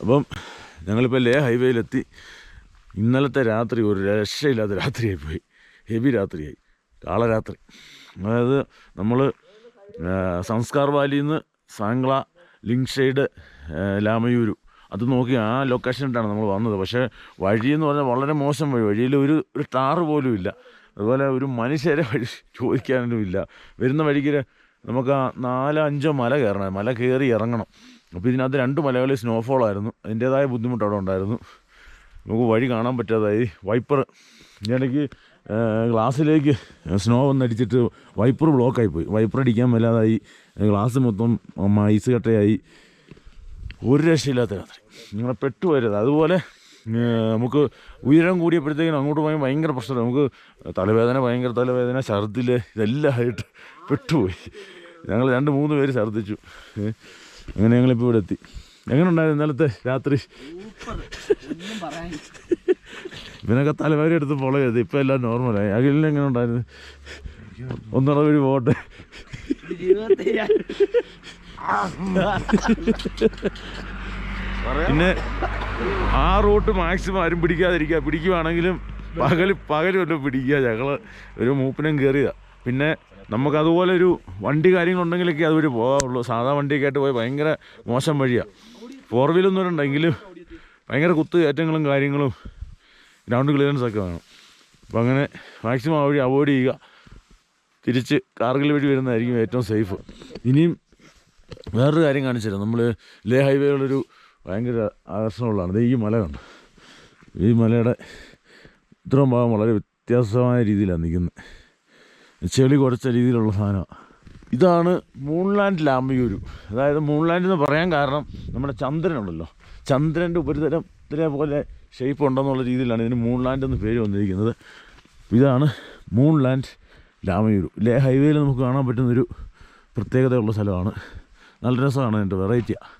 അപ്പം ഞങ്ങളിപ്പോൾ ലേ ഹൈവേയിലെത്തി. ഇന്നലത്തെ രാത്രി ഒരു രക്ഷയില്ലാത്ത രാത്രിയായി പോയി ഹെവി രാത്രിയായി. കാളരാത്രി അതായത് നമ്മൾ സംസ്കാർ വാലിയിൽ നിന്ന് സാങ്കള ലിങ്ക് ഷെയ്ഡ് ലാമയൂരു അത് നോക്കി ആ ലൊക്കേഷനിട്ടാണ് നമ്മൾ വന്നത്. പക്ഷേ വഴിയെന്ന് പറഞ്ഞാൽ വളരെ മോശം വഴി. വഴിയിൽ ഒരു ഒരു ടാറ് പോലും ഇല്ല. അതുപോലെ ഒരു മനുഷ്യരെ വഴി ചോദിക്കാനൊന്നും ഇല്ല. വരുന്ന വഴിക്ക് നമുക്ക് നാലോ അഞ്ചോ മല കയറണം. മല കയറി ഇറങ്ങണം. അപ്പോൾ ഇതിനകത്ത് രണ്ട് മലകളിൽ സ്നോഫോൾ ആയിരുന്നു. അതിന്റേതായ ബുദ്ധിമുട്ട് അവിടെ ഉണ്ടായിരുന്നു. നമുക്ക് വഴി കാണാൻ പറ്റാതായി. വൈപ്പർ ഇടയ്ക്ക് ഗ്ലാസ്സിലേക്ക് സ്നോ വന്നടിച്ചിട്ട് വൈപ്പർ ബ്ലോക്കായി പോയി വൈപ്പർ അടിക്കാൻ മേലാതായി. ഗ്ലാസ് മൊത്തം ഐസ് കട്ടയായി. ഒരു രക്ഷയില്ലാത്ത രാത്രി. നിങ്ങളെ പെട്ടുപോരുത് അതുപോലെ നമുക്ക് ഉയരം കൂടിയപ്പോഴത്തേക്കിനും അങ്ങോട്ട് പോയി ഭയങ്കര പ്രശ്നമാണ് നമുക്ക് തലവേദന ഭയങ്കര തലവേദന ഛർദിൽ ഇതെല്ലാം ആയിട്ട് പെട്ടുപോയി. ഞങ്ങൾ രണ്ട് മൂന്ന് പേര് ഛർദ്ദിച്ചു. അങ്ങനെ ഞങ്ങളിപ്പോൾ ഇവിടെ എത്തി എങ്ങനെ ഉണ്ടായിരുന്നു ഇന്നലത്തെ രാത്രി? ഒന്നും ഇവനൊക്കെ തലവേദന എടുത്ത് ഫോളോ ചെയ്ത് ഇപ്പം എല്ലാം നോർമലായി. അഖിലിന് എങ്ങനെ ഉണ്ടായിരുന്നു? ഒന്നുകൂടെ വഴി ഞാൻ പിന്നെ ആ റൂട്ട് മാക്സിമം ആരും പിടിക്കാതിരിക്കുക. പിടിക്കുവാണെങ്കിലും പകൽ പകൽ വല്ലതും പിടിക്കുക. ഞങ്ങൾ ഒരു മൂപ്പിനും കയറിയതാണ് പിന്നെ നമുക്ക് അതുപോലെ ഒരു വണ്ടി കാര്യങ്ങളുണ്ടെങ്കിലൊക്കെ അതുവഴി പോകാവുള്ളൂ. സാധാ വണ്ടിയൊക്കെ ആയിട്ട് പോയി ഭയങ്കര മോശം വഴിയാണ് ഫോർ വീലൊന്നും ഉണ്ടെങ്കിലും ഭയങ്കര കുത്ത് കയറ്റങ്ങളും കാര്യങ്ങളും ഗ്രൗണ്ട് ക്ലിയറൻസ് ഒക്കെ വേണം. അപ്പം അങ്ങനെ മാക്സിമം ആ വഴി അവോയ്ഡ് ചെയ്യുക. തിരിച്ച് കാർഗിൽ വഴി വരുന്നതായിരിക്കും ഏറ്റവും സേഫ് ഇനിയും വേറൊരു കാര്യം കാണിച്ചു തരാം. നമ്മൾ ലേ ഹൈവേകളൊരു ഭയങ്കര ആകർഷണമുള്ളതാണ്. ഈ മല കണ്ട്? ഈ മലയുടെ ഇത്രയും ഭാഗം വളരെ വ്യത്യാസമായ രീതിയിലാണ് നിൽക്കുന്നത്. ചെളി കുറച്ച രീതിയിലുള്ള സാധനമാണ് ഇതാണ് മൂൺലാൻഡ് ലാമ്പയൂരു അതായത് മൂൺലാൻഡ് എന്ന് പറയാൻ കാരണം നമ്മുടെ ചന്ദ്രനുണ്ടല്ലോ. ചന്ദ്രന്റെ ഉപരിതലത്തിലെ പോലെ ഷേപ്പ് ഉണ്ടെന്നുള്ള രീതിയിലാണ് ഇതിന് മൂൺലാൻഡ് എന്ന് പേര് വന്നിരിക്കുന്നത്. ഇതാണ് മൂൺലാൻഡ് ലാമയൂരു ലേ ഹൈവേയിൽ നമുക്ക് കാണാൻ പറ്റുന്നൊരു പ്രത്യേകതയുള്ള സ്ഥലമാണ്. നല്ല രസമാണ് എന്റെ വെറൈറ്റിയാണ്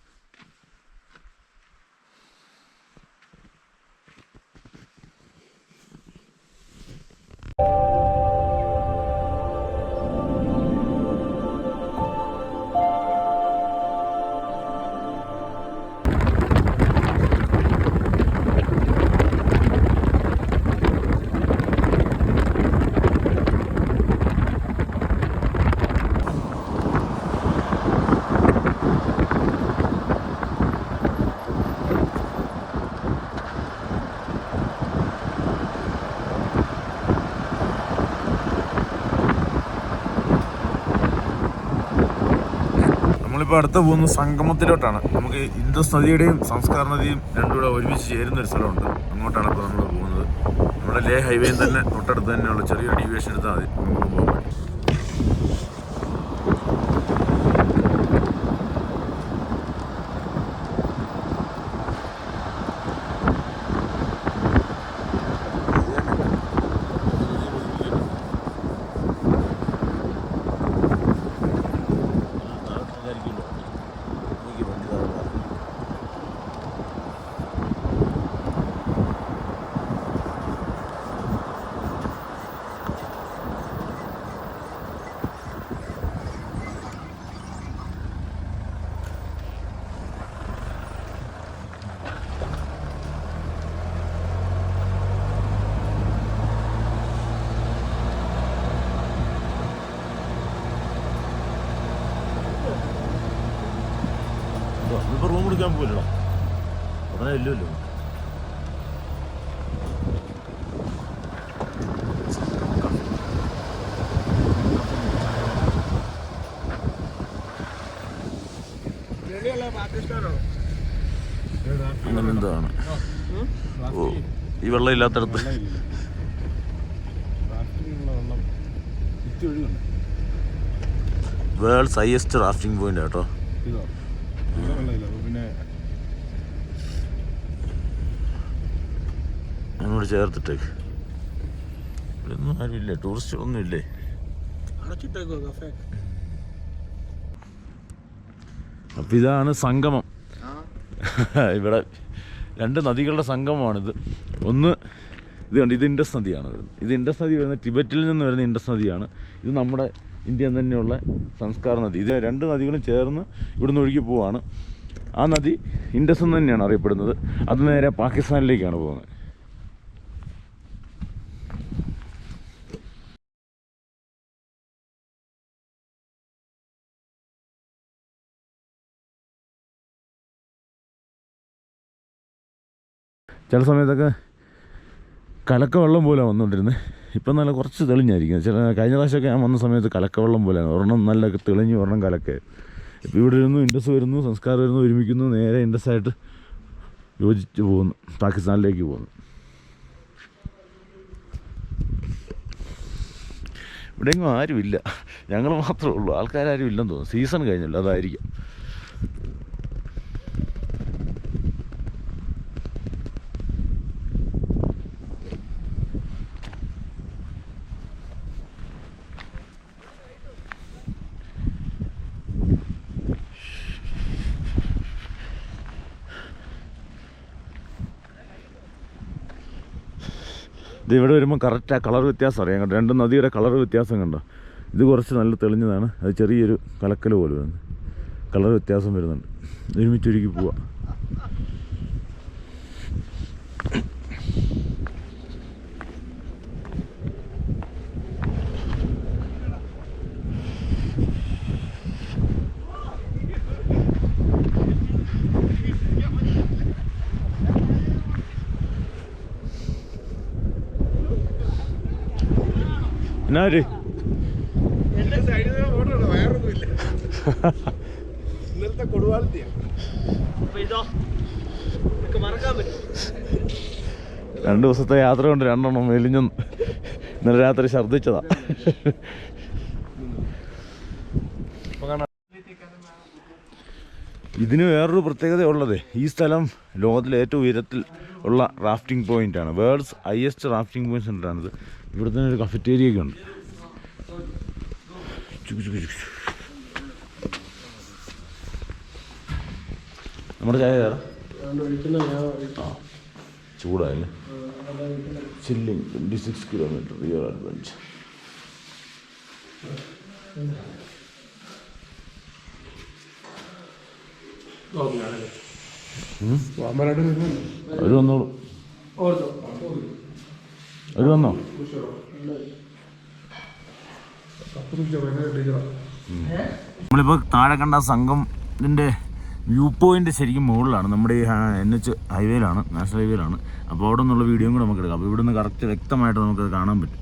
നമ്മളിപ്പോൾ അടുത്ത് പോകുന്ന സംഗമത്തിലോട്ടാണ്. നമുക്ക് ഇൻഡസ് നദിയുടെയും സംസ്കാര നദിയും രണ്ടും കൂടെ ഒരുമിച്ച് ചേരുന്ന ഒരു സ്ഥലമുണ്ട്. അങ്ങോട്ടാണ് ഇപ്പോൾ നമ്മൾ പോകുന്നത്. നമ്മുടെ ലേ ഹൈവേയിൽ തന്നെ തൊട്ടടുത്ത് തന്നെയുള്ള ചെറിയൊരു ഡീവിയേഷൻ എടുത്താൽ മതി. നമുക്ക് പോകാൻ ഇപ്പോൾ പോകില്ലല്ലോ ഉടനെ ഇല്ലല്ലോ അങ്ങനെ എന്താണ് ഓ ഈ വെള്ളം ഇല്ലാത്തടത്ത് വേൾഡ്സ് ഹയസ്റ്റ് റാഫ്റ്റിംഗ് പോയിന്റ് കേട്ടോ. ചേർത്തിട്ട്. ചേർത്തിട്ടേക്ക് ഇവിടെയൊന്നും ആരുമില്ലേ ടൂറിസ്റ്റ് ഒന്നുമില്ലേ? അപ്പൊ ഇതാണ് സംഗമം. ഇവിടെ രണ്ട് നദികളുടെ സംഗമമാണിത്. ഒന്ന് ഇത് കണ്ട് ഇത് ഇൻഡസ് നദിയാണ് ഇത് ഇൻഡസ് നദി വരുന്നത് ടിബറ്റിൽ നിന്ന് വരുന്ന ഇൻഡസ് നദിയാണ്. ഇത് നമ്മുടെ ഇന്ത്യ തന്നെയുള്ള സംസ്കാര നദി. ഇത് രണ്ട് നദികളും ചേർന്ന് ഇവിടുന്ന് ഒഴുകി പോവാണ്. ആ നദി ഇൻഡസ് എന്ന് തന്നെയാണ് അറിയപ്പെടുന്നത്. അത് നേരെ പാകിസ്ഥാനിലേക്കാണ് പോകുന്നത്. ചില സമയത്തൊക്കെ കലക്ക വെള്ളം പോലെ വന്നുകൊണ്ടിരുന്നത് ഇപ്പം നല്ല കുറച്ച് തെളിഞ്ഞായിരിക്കും. ചില കഴിഞ്ഞ പ്രാവശ്യമൊക്കെ ഞാൻ വന്ന സമയത്ത് കലക്ക വെള്ളം പോലെയാണ്. ഒരെണ്ണം നല്ല തെളിഞ്ഞ് ഒരെണ്ണം കലക്ക. ഇപ്പോൾ ഇവിടെ ഇരുന്നു ഇൻഡസ് വരുന്നു സംസ്കാരം വരുന്നു ഒരുമിക്കുന്നു നേരെ ഇൻഡസ് ആയിട്ട് യോജിച്ച് പോകുന്നു. പാകിസ്ഥാനിലേക്ക് പോകുന്നു. ഇവിടെയെങ്ങും ആരുമില്ല. ഞങ്ങൾ മാത്രമേ ഉള്ളൂ. ആൾക്കാരും ഇല്ലെന്ന് തോന്നുന്നു. സീസൺ കഴിഞ്ഞല്ലോ അതായിരിക്കും. ഇത് ഇവിടെ വരുമ്പോൾ കറക്റ്റ് ആ കളർ വ്യത്യാസം അറിയാം കേട്ടോ രണ്ട് നദിയുടെ കളർ വ്യത്യാസം കണ്ടോ? ഇത് കുറച്ച് നല്ല തെളിഞ്ഞതാണ്. അത് ചെറിയൊരു കലക്കൽ പോലെ വരുന്നത് കളർ വ്യത്യാസം വരുന്നുണ്ട്. ഒരുമിച്ചൊരുക്കി പോവാം. എന്നാ ഒരു ഇന്നലത്തെ രണ്ട് ദിവസത്തെ യാത്ര കൊണ്ട് രണ്ടെണ്ണം മെലിഞ്ഞു ഇന്നലെ രാത്രി ഛർദിച്ചതാ ഇതിന് വേറൊരു പ്രത്യേകത ഉള്ളത് ഈ സ്ഥലം ലോകത്തിലെ ഏറ്റവും ഉയരത്തിൽ ഉള്ള റാഫ്റ്റിംഗ് പോയിന്റ് ആണ്. വേൾഡ്സ് ഹയസ്റ്റ് റാഫ്റ്റിംഗ് പോയിന്റ് സെന്ററാണിത് ഇവിടെ തന്നെ ഒരു കഫറ്റേരിയ ഒക്കെ ഉണ്ട്. നമ്മുടെ ചായ തരാം ചൂടായല്ലേ? Chilling twenty six kilometre rear adventure വാമനാട് വന്നോളൂ. അവർ വന്നോ? നമ്മളിപ്പോൾ താഴെ കണ്ട സംഘം ഇതിന്റെ വ്യൂ പോയിന്റ് ശരിക്കും മുകളിലാണ്. നമ്മുടെ ഈ എൻ എച്ച് ഹൈവേയിലാണ് നാഷണൽ ഹൈവേയിലാണ് അപ്പോൾ അവിടെ നിന്നുള്ള വീഡിയോയും കൂടെ നമുക്ക് എടുക്കാം അപ്പോൾ ഇവിടെ നിന്ന് കറക്റ്റ് വ്യക്തമായിട്ട് നമുക്ക് കാണാൻ പറ്റും.